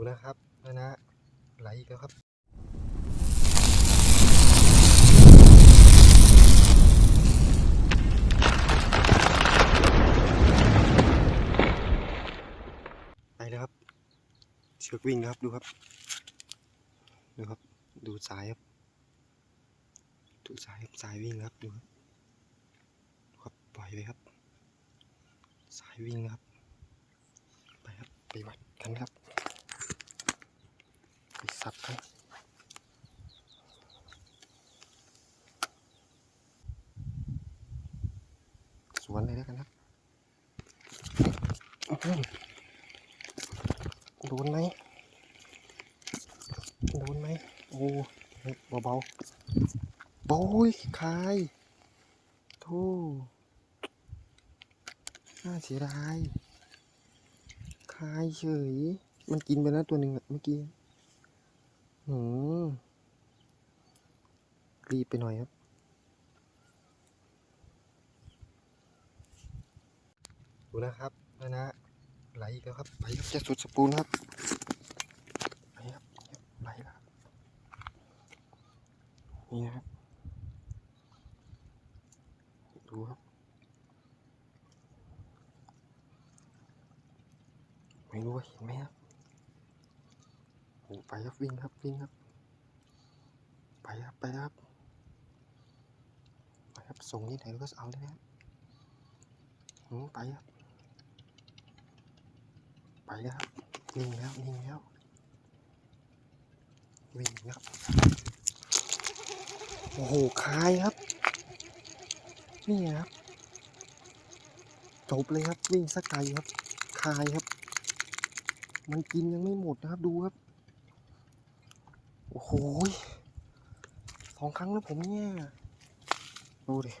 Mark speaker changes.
Speaker 1: ดูนะครับนะนะไหลอีกแล้วครับไปแล้วครับ เชือกวิ่งครับดูครับ ดูครับ ดูสายครับ ดูสายครับสายวิ่งครับดูครับครับปล่อยไปครับ สายวิ่งครับ ไปครับไปวัดกันครับ ไปสับสวนเลยแล้วกันครับโดนไหมโดนไหมโอ้เฮ้ยเบาๆโอ้ยคายโธ่น่าเสียดายคายเฉย มันกินไปแล้วตัวหนึ่งเมื่อกี้ หืมรีบไปหน่อยครับ ดูนะครับนะนะไหลอีกแล้วครับ ไหลครับจะสุดสปูนครับไหลครับไหลแล้วครับนี่นะครับ ดูครับไม่รู้ว่าเห็นไหมครับ โอ้ไปครับวิ่งครับวิ่งครับ ไปครับไปครับไปครับส่งที่ไหนก็เอาเลยนะครับหืมไปครับ ไปแล้วครับนิ่งแล้วนิ่งแล้ววิ่งแล้วโอ้โหคายครับ นี่ครับจบเลยครับวิ่งสักไกลครับ คายครับ มันกินยังไม่หมดนะครับดูครับ โอ้โหสองครั้งแล้วผมเนี่ย ดูดิ